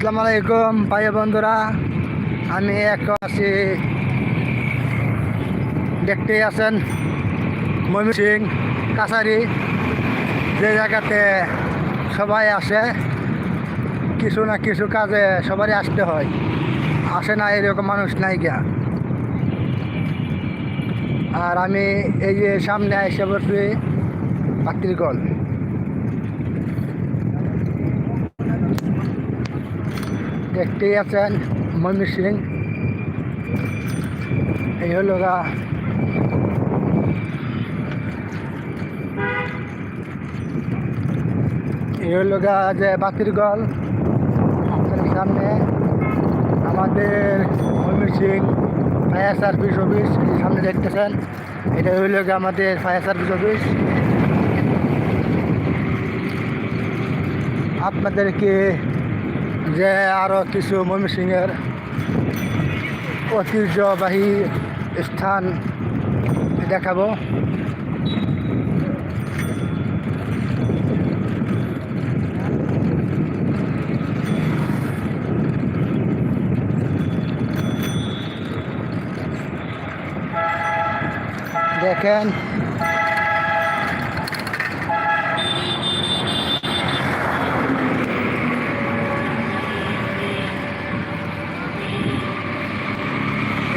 আসসালামু আলাইকুম ভাই বন্ধুরা। আমি এক আছি। দেখতে আছেন ময়ূর সিং কাছারি। যে জায়গাতে সবাই আসে, কিছু না কিছু কাজে সবারই আসতে হয়। আসে না, এরকম মানুষ নাই গিয়া। আর আমি এই যে সামনে এসে বসছি পাত্রিকল দেখতেই আছেন ময়ূর সিং। এই হলো এই হলো গা যে বাতিরগল আপনাদের সামনে আমাদের Mayur Singh fire service office সামনে দেখতেছেন, এটা হইল আমাদের ফায়ার সার্ভিস অফিস। আপনাদেরকে যে আরও কিছু ময়মনসিংহের ঐতিহ্যবাহী স্থান দেখাবো। দেখেন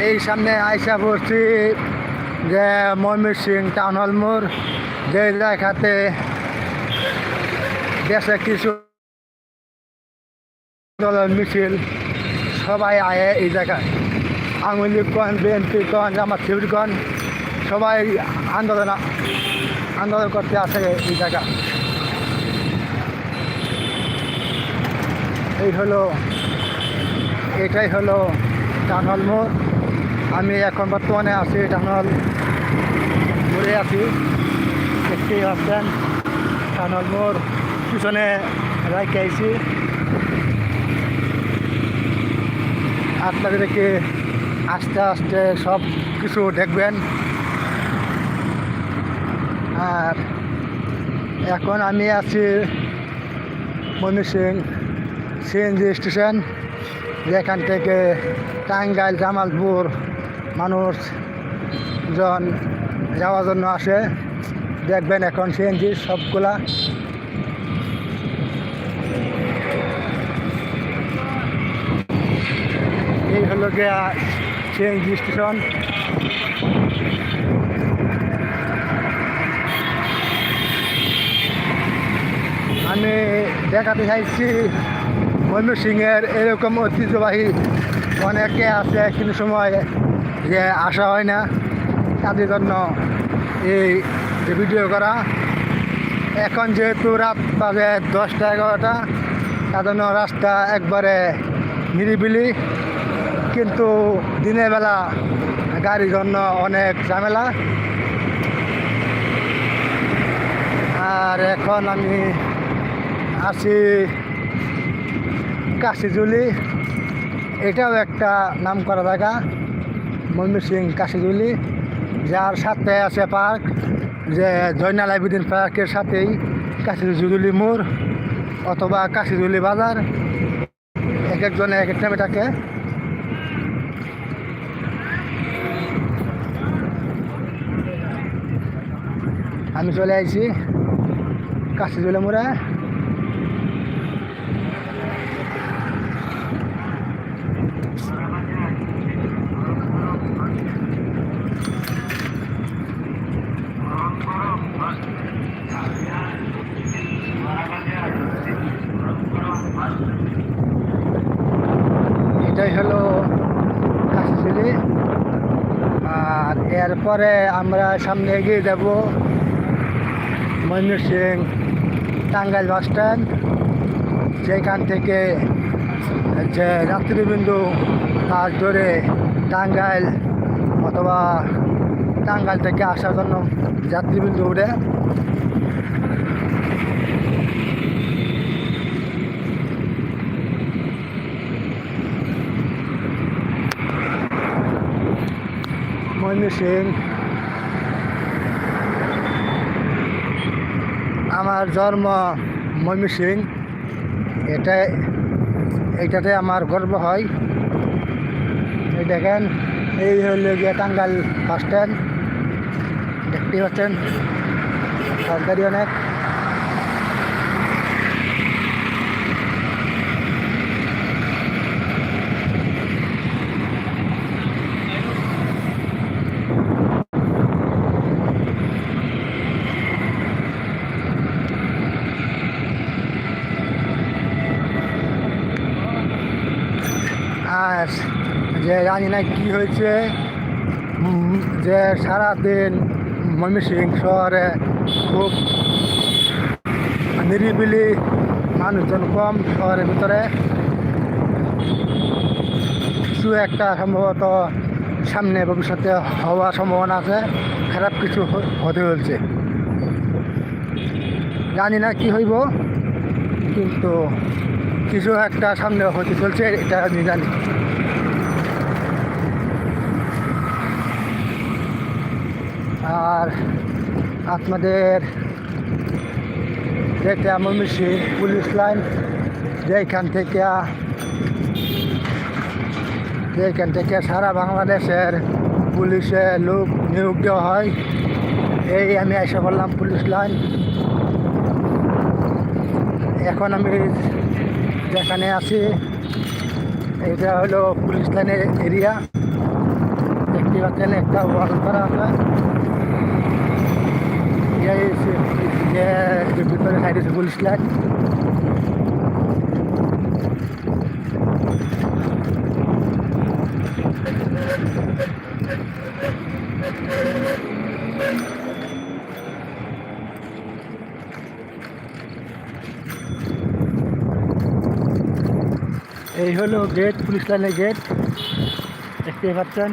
এই সামনে আয়সা পড়ছি যে ময়মনসিং সিং টাউন হল মোড়। যে জায়গাতে দেশে কিছু মিছিল, সবাই আয়ে এই জায়গায়। আওয়ামী লীগগণ বিএনপিগণ জামাত শিবিরগণ সবাই আন্দোলন আন্দোলন করতে আসে এই জায়গা এই হলো, এটাই হলো টানল মোড়। আমি এখন বর্তমানে আছি টানল ঘুরে আছি। দেখতেই পাচ্ছেন টানল মোড়, পিছনে রাইকে আইছি। আপনাদেরকে আস্তে আস্তে সব কিছু দেখবেন। আর এখন আমি আছি মনি সিং সিএনজি স্টেশন। যেখান থেকে টাঙ্গাইল, জামালপুর মানুষ জন যাওয়ার জন্য আসে। দেখবেন এখন সিএনজি সবগুলা। এই হলো গিয়া সিএনজি স্টেশন। আমি দেখাতে চাইছি, ময়মনসিংহের এরকম ঐতিহ্যবাহী অনেকে আছে কিন্তু সময় যে আসা হয় না। তাদের জন্য এই যে ভিডিও করা। এখন যেহেতু রাত বাজে দশটা এগারোটা তার জন্য রাস্তা একবারে নিরিবিলি। কিন্তু দিনের বেলা গাড়ির জন্য অনেক ঝামেলা। আর এখন আমি আছি কাশিজুলি এটাও একটা নাম করা জায়গা। ময়মনসিং, কাশিজুলি, যার সাথে আছে পার্ক, যে জয়নাল আবিদিন পার্কের সাথেই কাশিজুলি মোড় অথবা কাশিজুলি বাজার। এক একজনে এক এক নামে আমি চলে আইছি কাশিজুলি মোড়ে। এটাই হলো কাশিজুলি আর এরপরে আমরা সামনে এগিয়ে যাব ময়মনসিং টাঙ্গাইল বাস স্ট্যান্ড। যেখান থেকে যে যাত্রীবিন্দু বাস ধরে টাঙ্গাইল অথবা টাঙ্গাইল থেকে আসার জন্য যাত্রীবিন্দু উঠে। ময়মনসিং আমার জন্ম ময়মনসিং এটা এইটাতে আমার গর্ব হয়। এই দেখেন, এই হলো গিয়ে টাঙ্গাল বাস স্ট্যান্ড। দেখতে পাচ্ছেন, সরকারি অনেক আর যে জানি না কী হয়েছে। যে সারাদিন ময়মনসিং শহরে খুব নিরিবিলি মানুষজন কম শহরের ভিতরে। কিছু একটা সম্ভবত সামনে ভবিষ্যতে হওয়ার সম্ভাবনা আছে, খারাপ কিছু হতে চলছে। জানি না কি হইব, কিন্তু কিছু একটা সামনে হতে চলছে, এটা আমি জানি। আর আপনাদের যেটা ময়মনসিং পুলিশ লাইন যেখান থেকে যেখান থেকে সারা বাংলাদেশের পুলিশে লোক নিয়োগ দেওয়া হয়, এই আমি এসে বললাম পুলিশ লাইন। এখন আমি যেখানে আছি, এটা হলো পুলিশ লাইনের এরিয়া। পাচ্ছেন একটা ওয়াল করা আছে। যে ভিতরে সাইডে আছে পুলিশ লাইন। এই হলো গেট পুলিশ লাইনের গেট দেখতে পাচ্ছেন।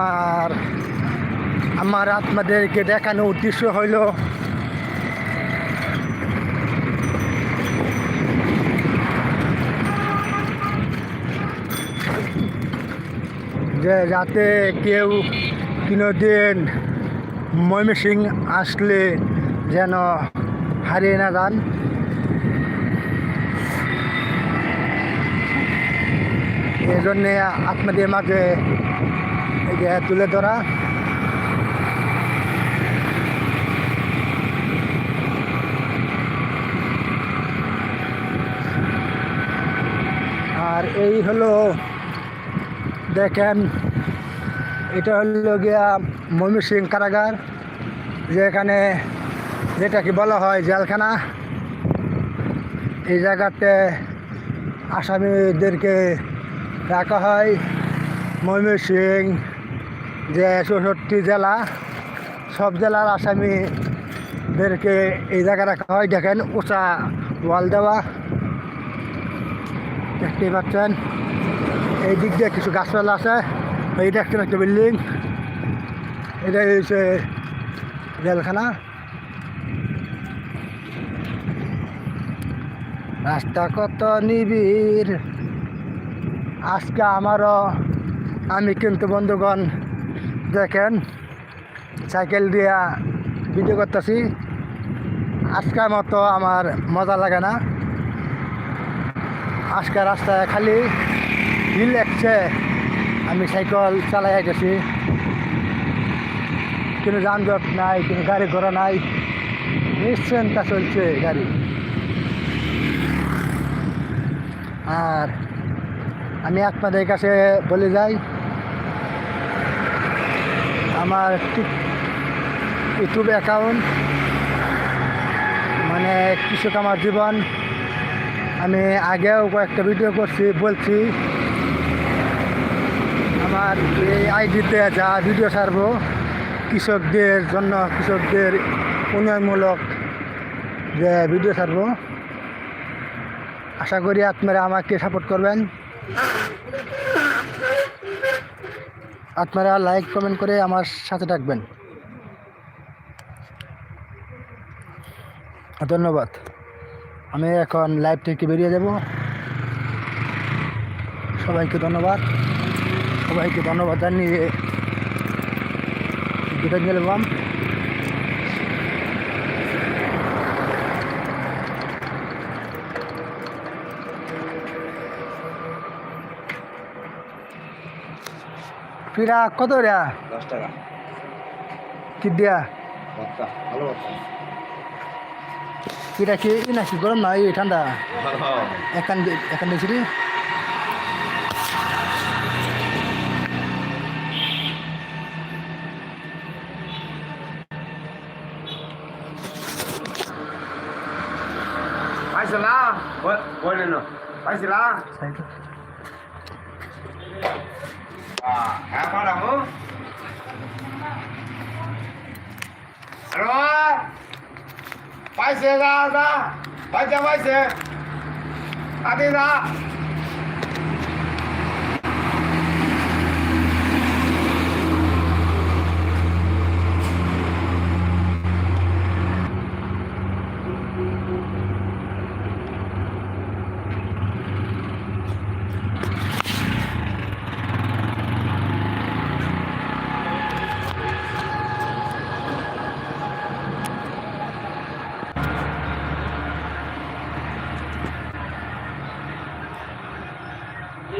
আমার আমার আপনাদেরকে দেখানো উদ্দেশ্য হইল যে যাতে কেউ কোনোদিন ময়মনসিং আসলে যেন হারিয়ে না যান। এই জন্যে আপনাদের মাঝে তুলে ধরা। আর এই হলো, দেখেন, এটা হলো গিয়া ময়মনসিং কারাগার, যেখানে যেটাকে বলা হয় জেলখানা। এই জায়গাতে আসামিদেরকে রাখা হয় ময়মনসিং যে চৌষট্টি জেলা, সব জেলার আসামিদেরকে এই জায়গায় রাখা হয়। দেখেন, উঁচা ওয়াল দেওয়া, দেখতেই পাচ্ছেন। এই দিক দিয়ে কিছু গাছপালা আছে। এই দেখছেন একটা বিল্ডিং। এটা হচ্ছে জেলখানা। রাস্তা কত নিবিড়। আজকে আমারও, আমি কিন্তু বন্ধুগণ দেখেন সাইকেল দিয়া ভিডিও করতেছি। আজকের মতো আমার মজা লাগে না। আজকে রাস্তায় খালি হিল লাগছে আমি সাইকেল চালাই গেছি। কোনো যানজট নাই, কোনো গাড়ি ঘোড়া নাই। নিশ্চিন্তা চলছে গাড়ি। আর আমি আপনাদের কাছে বলে যাই আমার টিক- ইউটিউব অ্যাকাউন্ট। মানে কৃষক আমার জীবন। আমি আগেও কয়েকটা ভিডিও করছি, বলছি। আমার এই আইডিতে যা ভিডিও ছাড়বো, কৃষকদের জন্য কৃষকদের উন্নয়নমূলক যে ভিডিও ছাড়বো। আশা করি আপনারা আমাকে সাপোর্ট করবেন। আপনারা লাইক, কমেন্ট করে আমার সাথে থাকবেন। ধন্যবাদ। আমি এখন লাইভ থেকে বেরিয়ে যাব। সবাইকে ধন্যবাদ। সবাইকে ধন্যবাদ জানিয়ে দুটা গেলাম ফিরা কত রে? দশ টাকা। কি দিয়া? ভর্তা ভালো ভর্তা। এটা কি ই নাকি গরম না? এই ঠান্ডা? ভালো। একান একান দিয়েছি রে পাইছিল বলে না? পাইছিল সাইকেল হ্যাঁ পাঠাবো 哎，放了哦。什么？快些啦啥？快点快些！阿队长。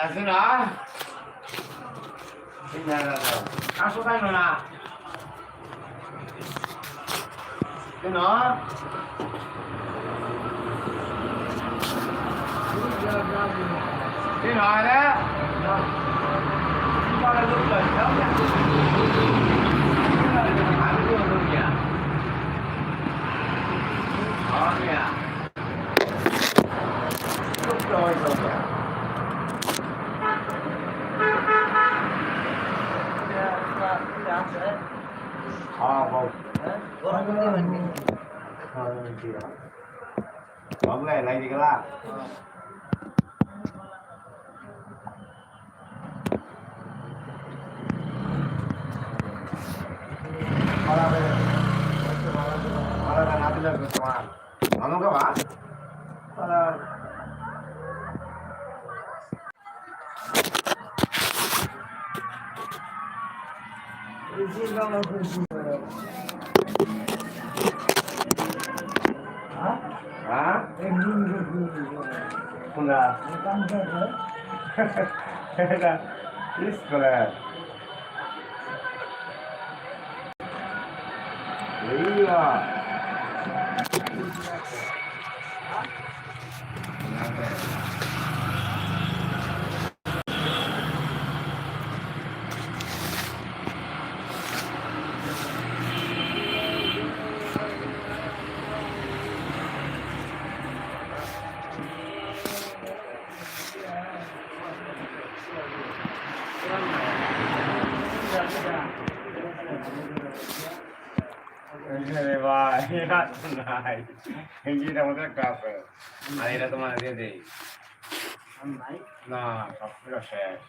来，兄弟啊！兄，来喽！大叔在吗？兄弟，兄弟呢？兄弟呢？兄弟，兄弟，兄弟，兄弟，兄弟，兄弟，兄弟，బాగున్నాయి లైన్ కదా నాటిలో కొంచెమా మనగవా শোনা এটা স্কলার Yeah. নাই এঙ্গিটা আমাদের কাছে আর এটা তোমার দিয়ে দেই না সব শেষ।